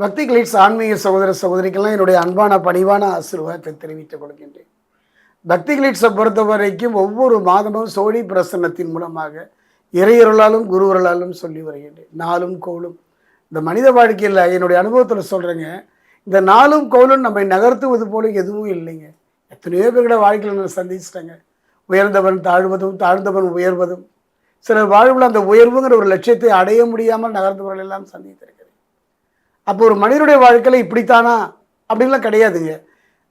பக்தி கிளிட்ஸ் ஆன்மீக சகோதர சகோதரிக்கெல்லாம் என்னுடைய அன்பான பணிவான ஆசீர்வாதத்தை தெரிவித்துக் கொள்கின்றேன். பக்தி கிளிட்ஸை பொறுத்த வரைக்கும் ஒவ்வொரு மாதமும் சோழி பிரசன்னத்தின் மூலமாக இறையொருளாலும் குருவருளாலும் சொல்லி வருகின்றேன். நாளும் கோளும். இந்த மனித வாழ்க்கையில் என்னுடைய அனுபவத்தில் சொல்கிறேங்க இந்த நாளும் கோலும் நம்மை நகர்த்துவது போல எதுவும் இல்லைங்க. எத்தனையோ பேர்கிட்ட வாழ்க்கையில் நான் சந்திச்சிட்டேங்க. உயர்ந்தவன் தாழ்வதும் தாழ்ந்தவன் உயர்வதும். சிலர் வாழ்வில் அந்த உயர்வுங்கிற ஒரு லட்சியத்தை அடைய முடியாமல் நகர்ந்தவர்கள் எல்லாம் சந்தித்திருக்கிறேன் அப்போ ஒரு மனிதனுடைய வாழ்க்கையில் இப்படித்தானா? அப்படின்லாம் கிடையாதுங்க.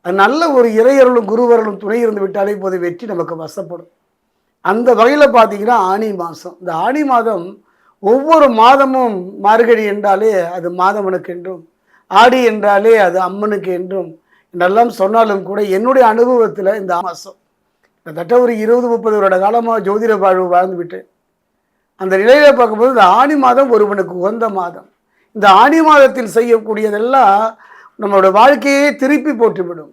அது நல்ல ஒரு இறையர்களும் குருவர்களும் துணை இருந்து விட்டாலே போது வெற்றி நமக்கு வசப்படும். அந்த வகையில் பார்த்தீங்கன்னா ஆனி மாதம் இந்த ஆனி மாதம் ஒவ்வொரு மாதமும் மார்கழி என்றாலே அது மாதவனுக்கு என்றும் ஆடி என்றாலே அது அம்மனுக்கு என்றும் என்றெல்லாம் சொன்னாலும் கூட என்னுடைய அனுபவத்தில் இந்த மாதம் கிட்டத்தட்ட ஒரு இருபது முப்பது வருட காலமாக ஜோதிட வாழ்வு வாழ்ந்துவிட்டு அந்த நிலையில் பார்க்கும்போது இந்த ஆணி மாதம் ஒருவனுக்கு உகந்த மாதம். இந்த ஆடி மாதத்தில் செய்யக்கூடியதெல்லாம் நம்மளோட வாழ்க்கையே திருப்பி போட்டுவிடும்.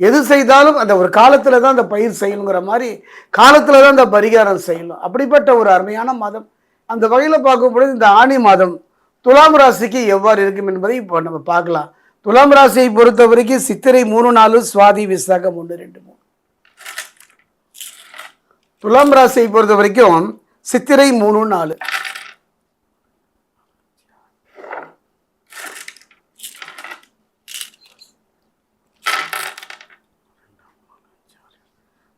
எது செய்தாலும் அந்த ஒரு காலத்தில் தான் அந்த பயிர் செய்யணுங்கிற மாதிரி காலத்தில் தான் அந்த பரிகாரம் செய்யணும். அப்படிப்பட்ட ஒரு அருமையான மாதம். அந்த வகையில் பார்க்கும்பொழுது இந்த ஆணி மாதம் துலாம் ராசிக்கு எவ்வாறு இருக்கும் என்பதை இப்போ நம்ம பார்க்கலாம். துலாம் ராசியை பொறுத்த வரைக்கும் சித்திரை மூணு நாலு சுவாதி விசாகம் ஒன்று ரெண்டு மூணு. துலாம் ராசியை பொறுத்த வரைக்கும் சித்திரை மூணு நாலு.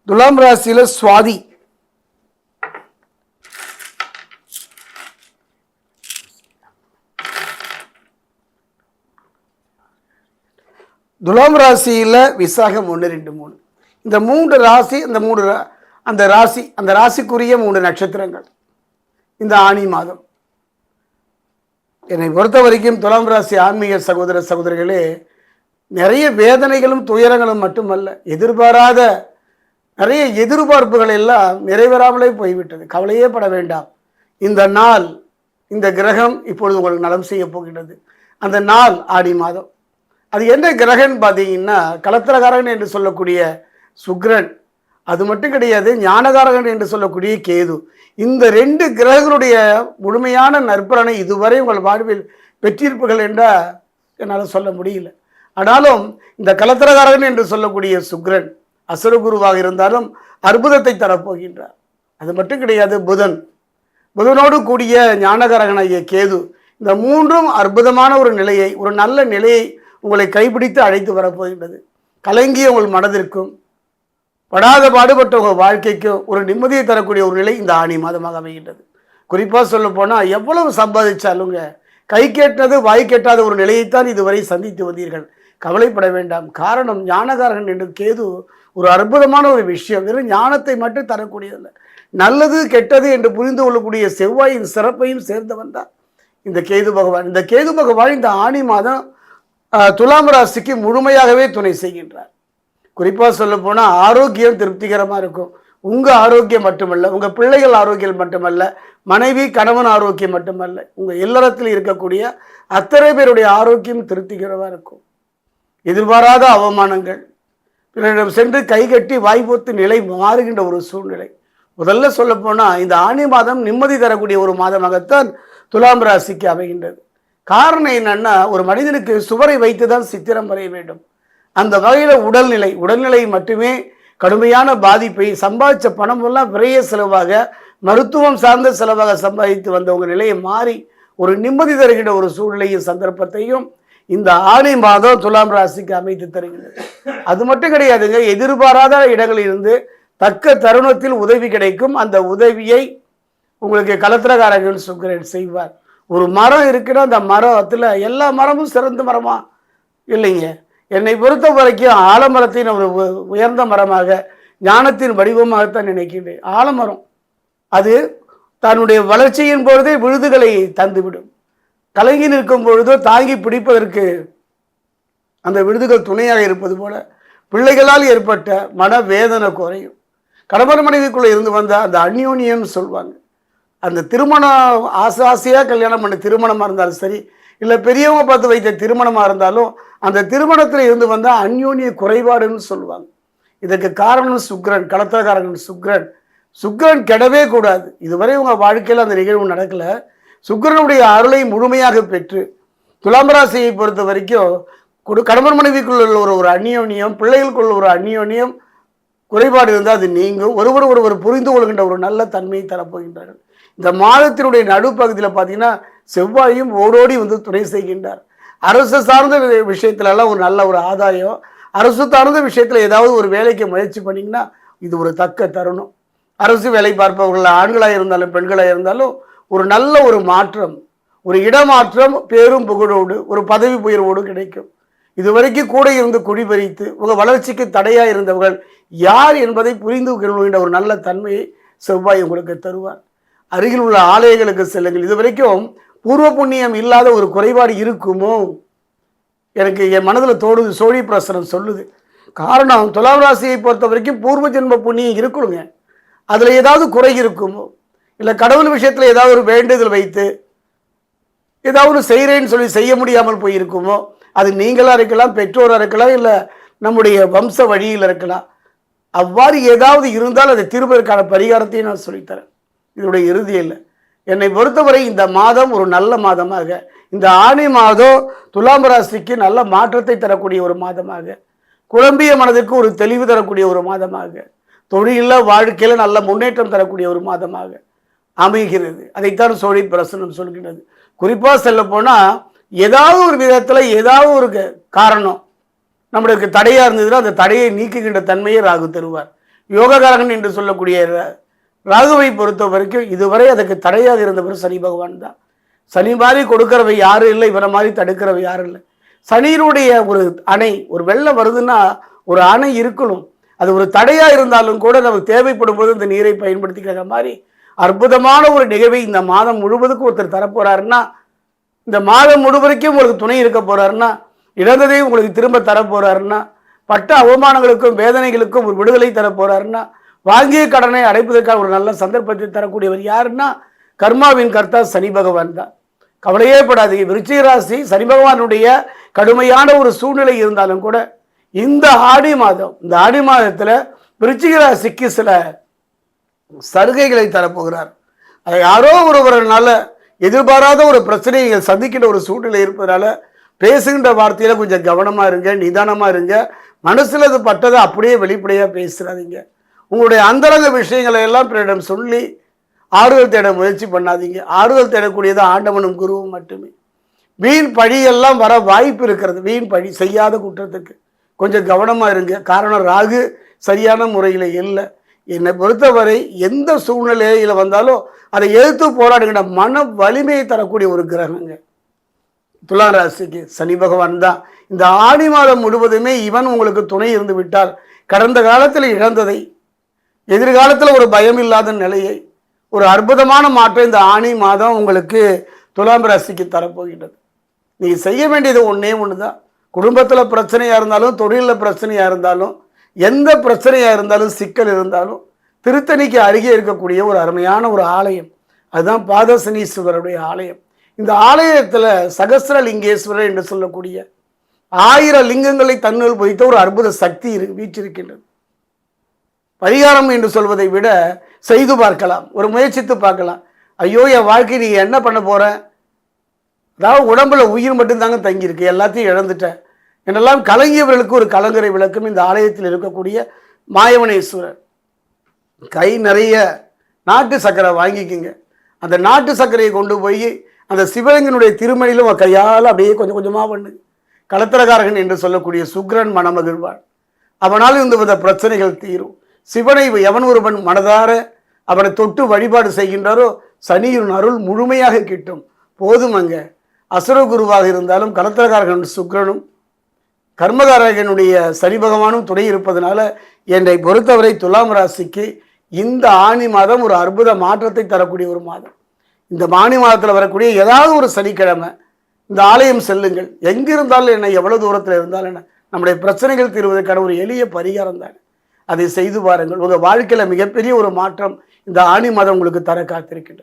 துலாம் ராசியில் சுவாதி. துலாம் ராசியில் விசாகம் ஒன்று ரெண்டு மூணு. இந்த மூன்று ராசி இந்த மூணு ரா- அந்த ராசி அந்த ராசிக்குரிய மூன்று நட்சத்திரங்கள். இந்த ஆணி மாதம். என்னை பொறுத்த வரைக்கும் துலாம் ராசி ஆன்மீக சகோதர சகோதரிகளே நிறைய வேதனைகளும் துயரங்களும் மட்டுமல்ல எதிர்பாராத நிறைய எதிர்பார்ப்புகள் எல்லாம் நிறைவேறாமலே போய்விட்டது. கவலையே பட வேண்டாம். இந்த நாள் இந்த கிரகம் இப்பொழுது உங்களுக்கு நலம் செய்ய போகின்றது. அந்த நாள் ஆடி மாதம். அது என்ன கிரகன் பார்த்தீங்கன்னா கலத்திரகாரகன் என்று சொல்லக்கூடிய சுக்ரன் அது மட்டும் கிடையாது ஞானகாரகன் என்று சொல்லக்கூடிய கேது. இந்த ரெண்டு கிரகங்களுடைய முழுமையான நற்பலனை இதுவரை உங்கள் வாழ்வில் பெற்றிருப்புகள் என்றால் என்னால் சொல்ல முடியல. ஆனாலும் இந்த கலத்திரகாரகன் என்று சொல்லக்கூடிய சுக்ரன் அசுரகுருவாக இருந்தாலும் அற்புதத்தை தரப்போகின்றார். அது மட்டும் கிடையாது புதன். புதனோடு கூடிய ஞானகரகனாகிய கேது இந்த மூன்றும் அற்புதமான ஒரு நிலையை ஒரு நல்ல நிலையை உங்களை கைப்பிடித்து அழைத்து வரப்போகின்றது. கலங்கிய உங்கள் மனதிற்கும் படாத பாடுபட்ட உங்கள் வாழ்க்கைக்கும் ஒரு நிம்மதியை தரக்கூடிய ஒரு நிலை இந்த ஆணி மாதமாக அமைகின்றது. குறிப்பாக சொல்ல போனால் எவ்வளவு சம்பாதிச்சாலுங்க கை கேட்டது வாய் கேட்டாத ஒரு நிலையைத்தான் இதுவரை சந்தித்து வந்தீர்கள். கவலைப்பட வேண்டாம். காரணம் ஞானகாரகன் என்று கேது ஒரு அற்புதமான ஒரு விஷயம். வெறும் ஞானத்தை மட்டும் தரக்கூடியதில்லை. நல்லது கெட்டது என்று புரிந்து கொள்ளக்கூடிய செவ்வாயின் சிறப்பையும் சேர்ந்தவன் தான் இந்த கேது பகவான். இந்த கேது பகவான் இந்த ஆணி மாதம் துலாம் ராசிக்கு முழுமையாகவே துணை செய்கின்றார். குறிப்பாக சொல்ல போனால் ஆரோக்கியம் திருப்திகரமாக இருக்கும். உங்கள் ஆரோக்கியம் மட்டுமல்ல உங்கள் பிள்ளைகள் ஆரோக்கியம் மட்டுமல்ல மனைவி கணவன் ஆரோக்கியம் மட்டுமல்ல உங்கள் இல்லறத்தில் இருக்கக்கூடிய அத்தனை பேருடைய ஆரோக்கியம் திருப்திகரமாக இருக்கும். எதிர்பாராத அவமானங்கள் பிறரிடம் சென்று கைகட்டி வாய்ப்பொத்து நிலை மாறுகின்ற ஒரு சூழ்நிலை. முதல்ல சொல்ல போனால் இந்த ஆணி மாதம் நிம்மதி தரக்கூடிய ஒரு மாதமாகத்தான் துலாம் ராசிக்கு அமைகின்றது. காரணம் என்னன்னா ஒரு மனிதனுக்கு சுவரை வைத்து தான் சித்திரம் வரைய வேண்டும். அந்த வகையில் உடல்நிலை உடல்நிலை மட்டுமே கடுமையான பாதிப்பை சம்பாதிச்ச பணம் எல்லாம் விரைய செலவாக மருத்துவம் சார்ந்த செலவாக சம்பாதித்து வந்தவங்க நிலையை மாறி ஒரு நிம்மதி தருகின்ற ஒரு சூழ்நிலையும் சந்தர்ப்பத்தையும் இந்த ஆணி மாதம் துலாம் ராசிக்கு அமைத்து தருகிறது அது மட்டும் கிடையாதுங்க எதிர்பாராத இடங்களில் இருந்து தக்க தருணத்தில் உதவி கிடைக்கும். அந்த உதவியை உங்களுக்கு கலத்திரகாரகன் சுக்கரன் செய்வார். ஒரு மரம் இருக்குன்னா அந்த மரத்தில் எல்லா மரமும் சிறந்த மரமா? இல்லைங்க. என்னை பொறுத்த வரைக்கும் ஆலமரத்தை நான் ஒரு உயர்ந்த மரமாக ஞானத்தின் வடிவமாகத்தான் நினைக்கின்றேன். ஆலமரம் அது தன்னுடைய வளர்ச்சியின் பொழுதே விழுதுகளை தந்துவிடும். கலங்கி நிற்கும் பொழுதோ தாங்கி பிடிப்பதற்கு அந்த விருதுகள் துணையாக இருப்பது போல பிள்ளைகளால் ஏற்பட்ட மன வேதனை குறையும். கணவன் மனைவிக்குள்ளே இருந்து வந்த அந்த அந்யோன்யம் சொல்லுவாங்க அந்த திருமணம் ஆசை ஆசையாக கல்யாணம் பண்ண திருமணமாக இருந்தாலும் சரி இல்லை பெரியவங்க பார்த்து வைத்த திருமணமாக இருந்தாலும் அந்த திருமணத்தில் இருந்து வந்தால் அந்யோன்ய குறைபாடுன்னு சொல்லுவாங்க இதற்கு காரணம் சுக்ரன் கடத்தக்காரன் சுக்ரன் சுக்ரன் கெடவே கூடாது. இதுவரை உங்கள் வாழ்க்கையில் அந்த நிகழ்வு நடக்கல. சுக்கிரனுடைய அருளை முழுமையாக பெற்று துலாம் ராசியை பொறுத்த வரைக்கும் கொடு கணவன் மனைவிக்குள்ள உள்ள ஒரு ஒரு அந்நியோன்யம் பிள்ளைகளுக்குள்ள ஒரு அந்நியோன்யம் குறைபாடு இருந்தால் அது நீங்கும். ஒருவர் ஒருவர் புரிந்து கொள்கின்ற ஒரு நல்ல தன்மையை தரப்போகின்றார்கள். இந்த மாதத்தினுடைய நடுப்பகுதியில் பார்த்தீங்கன்னா செவ்வாயும் ஓடோடி வந்து துணை செய்கின்றார். அரசு சார்ந்த வி- ஒரு நல்ல ஒரு ஆதாயம். அரசு சார்ந்த விஷயத்தில் ஏதாவது ஒரு வேலைக்கு முயற்சி பண்ணிங்கன்னா இது ஒரு தக்க தருணம். அரசு வேலை பார்ப்பவர்கள் ஆண்களாக இருந்தாலும் பெண்களாக இருந்தாலும் ஒரு நல்ல ஒரு மாற்றம் ஒரு இடமாற்றம் பேரும் புகழோடு ஒரு பதவி உயர்வோடு கிடைக்கும். இதுவரைக்கும் கூட இருந்து குடிபறித்து உங்கள் வளர்ச்சிக்கு தடையாக இருந்தவர்கள் யார் என்பதை புரிந்து கொள்கின்ற ஒரு நல்ல தன்மையை செவ்வாய் உங்களுக்கு தருவார். அருகில் உள்ள ஆலயங்களுக்கு செல்லுங்கள். இதுவரைக்கும் பூர்வ புண்ணியம் இல்லாத ஒரு குறைபாடு இருக்குமோ? எனக்கு என் மனதில் தோடுது சோழி பிரசனம் சொல்லுது. காரணம் துலாம் ராசியை பொறுத்த வரைக்கும் பூர்வ ஜென்ம புண்ணியம் இருக்கணுங்க அதில் ஏதாவது குறை இருக்குமோ? இல்லை கடவுள் விஷயத்தில் ஏதாவது ஒரு வேண்டுதல் வைத்து ஏதாவது செய்கிறேன்னு சொல்லி செய்ய முடியாமல் போயிருக்குமோ அது நீங்களாக இருக்கலாம் பெற்றோராக இருக்கலாம் இல்லை நம்முடைய வம்ச வழியில் இருக்கலாம். அவ்வாறு ஏதாவது இருந்தால் அதை திரும்பதற்கான பரிகாரத்தையும் நான் சொல்லித்தரேன் இதனுடைய இறுதியில் என்னை? பொறுத்தவரை இந்த மாதம் ஒரு நல்ல மாதமாக இந்த ஆணி மாதம் துலாம் ராசிக்கு நல்ல மாற்றத்தை தரக்கூடிய ஒரு மாதமாக குழம்பிய மனதிற்கு ஒரு தெளிவு தரக்கூடிய ஒரு மாதமாக தொழிலில் வாழ்க்கையில் நல்ல முன்னேற்றம் தரக்கூடிய ஒரு மாதமாக அமைகிறது. அதைத்தான் சோழி பிரசனம் சொல்கிறது குறிப்பாக சொல்ல போனால் ஏதாவது ஒரு விதத்தில் ஏதாவது ஒரு க- காரணம் நம்மளுக்கு தடையாக இருந்ததுன்னா அந்த தடையை நீக்குகின்ற தன்மையை ராகு தருவார். யோககாரகன் என்று சொல்லக்கூடிய ராகுவை பொறுத்த வரைக்கும் இதுவரை அதுக்கு தடையாக இருந்தவர் சனி பகவான் தான். சனி மாதிரி கொடுக்கிறவை யாரும் இல்லை இவரை மாதிரி தடுக்கிறவை யாரும் இல்லை. சனியினுடைய ஒரு அணை ஒரு வெள்ளம் வருதுன்னா ஒரு அணை இருக்கணும். அது ஒரு தடையாக இருந்தாலும் கூட நமக்கு தேவைப்படும் போது இந்த நீரை பயன்படுத்திக்கிற மாதிரி அற்புதமான ஒரு நிகழ்வை இந்த மாதம் முழுவதுக்கும் ஒருத்தர் தரப்போறாருன்னா இந்த மாதம் முழுவதுக்கும் உங்களுக்கு துணை இருக்க போறாருன்னா இழந்ததையும் உங்களுக்கு திரும்ப தர பட்ட அவமானங்களுக்கும் வேதனைகளுக்கும் ஒரு விடுதலை தர வாங்கிய கடனை அடைப்பதற்கான ஒரு நல்ல சந்தர்ப்பத்தை தரக்கூடியவர் யாருன்னா கர்மாவின் கர்த்தா சனி பகவான் தான். கவலையே படாதீங்க விருச்சிக ராசி சனி பகவானுடைய கடுமையான ஒரு சூழ்நிலை இருந்தாலும் கூட இந்த ஆடி மாதம் இந்த ஆடி மாதத்தில் விருச்சிக ராசிக்கு சில சலுகைகளை தரப்போகிறார். அதை யாரோ ஒருவரனால எதிர்பாராத ஒரு பிரச்சனையை சந்திக்கின்ற ஒரு சூழ்நிலை இருப்பதனால பேசுகின்ற வார்த்தையில கொஞ்சம் கவனமா இருங்க நிதானமா இருங்க. மனசுல அது பட்டதை அப்படியே வெளிப்படையா பேசுறாதீங்க. உங்களுடைய அந்தரங்க விஷயங்களை எல்லாம் பிறரிடம் சொல்லி ஆறுதல் தேட முயற்சி பண்ணாதீங்க. ஆறுதல் தேடக்கூடியது ஆண்டவனும் குருவும் மட்டுமே. வீண் பழியெல்லாம் வர வாய்ப்பு இருக்கிறது. வீண் பழி செய்யாத குற்றத்துக்கு கொஞ்சம் கவனமா இருங்க. காரணம் ராகு சரியான முறையில் இல்லை. என்னை பொறுத்தவரை எந்த சூழ்நிலையில் வந்தாலும் அதை எதிர்த்து போராடுகின்ற மன வலிமையை தரக்கூடிய ஒரு கிரகங்க. துலாம் ராசிக்கு சனி பகவான் தான். இந்த ஆடி மாதம் முழுவதுமே இவன் உங்களுக்கு துணை இருந்து விட்டால் கடந்த காலத்தில் இழந்ததை எதிர்காலத்தில் ஒரு பயம் இல்லாத நிலையை ஒரு அற்புதமான மாற்றம் இந்த ஆணி மாதம் உங்களுக்கு துலாம் ராசிக்கு தரப்போகின்றது. நீங்கள் செய்ய வேண்டியது ஒன்றே ஒன்று தான் குடும்பத்தில் பிரச்சனையாக இருந்தாலும் தொழிலில் பிரச்சனையாக இருந்தாலும் எந்த பிரச்சனையாக இருந்தாலும் சிக்கல் இருந்தாலும் திருத்தணிக்கு அருகே இருக்கக்கூடிய ஒரு அருமையான ஒரு ஆலயம். அதுதான் பாதசனீஸ்வரருடைய ஆலயம். இந்த ஆலயத்தில் சகஸ்ர லிங்கேஸ்வரர் என்று சொல்லக்கூடிய ஆயிரம் லிங்கங்களை தன்னுள் பொதித்த ஒரு அற்புத சக்தி இரு வீற்றிருக்கின்றது. பரிகாரம் என்று சொல்வதை விட செய்து பார்க்கலாம். ஒரு முயற்சித்து பார்க்கலாம். ஐயோ என் வாழ்க்கை நீ என்ன பண்ண போகிற அதாவது உடம்புல உயிர் மட்டும்தாங்க தங்கியிருக்கு. எல்லாத்தையும் இழந்துட்டேன் என்னெல்லாம் கலங்கியவர்களுக்கு ஒரு கலங்கரை விளக்கம் இந்த ஆலயத்தில் இருக்கக்கூடிய மாயவனேஸ்வரர். கை நிறைய நாட்டு சர்க்கரை வாங்கிக்கிங்க. அந்த நாட்டு சர்க்கரையை கொண்டு போய் அந்த சிவலிங்கனுடைய திருமணிலும் கையால் அப்படியே கொஞ்சம் கொஞ்சமாக பண்ணு. கலத்திரகாரகன் என்று சொல்லக்கூடிய சுக்ரன் மனமகிழ்வான் அவனால் இந்த வித பிரச்சனைகள் தீரும். சிவனை எவன் ஒருவன் மனதார அவனை தொட்டு வழிபாடு செய்கின்றாரோ சனியின் அருள் முழுமையாக கிட்டும். போதும் அங்கே. அசுர குருவாக இருந்தாலும் கலத்திரகாரகன் சுக்கிரனும் கர்மகாரகனுடைய சனி பகவானும் துணை இருப்பதனால என்னை பொறுத்தவரை துலாம் ராசிக்கு இந்த ஆணி மாதம் ஒரு அற்புத மாற்றத்தை தரக்கூடிய ஒரு மாதம். இந்த மாணி மாதத்தில் வரக்கூடிய ஏதாவது ஒரு சனிக்கிழமை இந்த ஆலயம் செல்லுங்கள். எங்கிருந்தாலும் என்ன எவ்வளோ தூரத்தில் இருந்தாலும் என்ன நம்முடைய பிரச்சனைகள் தீர்வதற்கான ஒரு எளிய பரிகாரம் தான். அதை செய்து பாருங்கள். உங்கள் வாழ்க்கையில் மிகப்பெரிய ஒரு மாற்றம் இந்த ஆணி மாதம் உங்களுக்கு தர காத்திருக்கின்றது.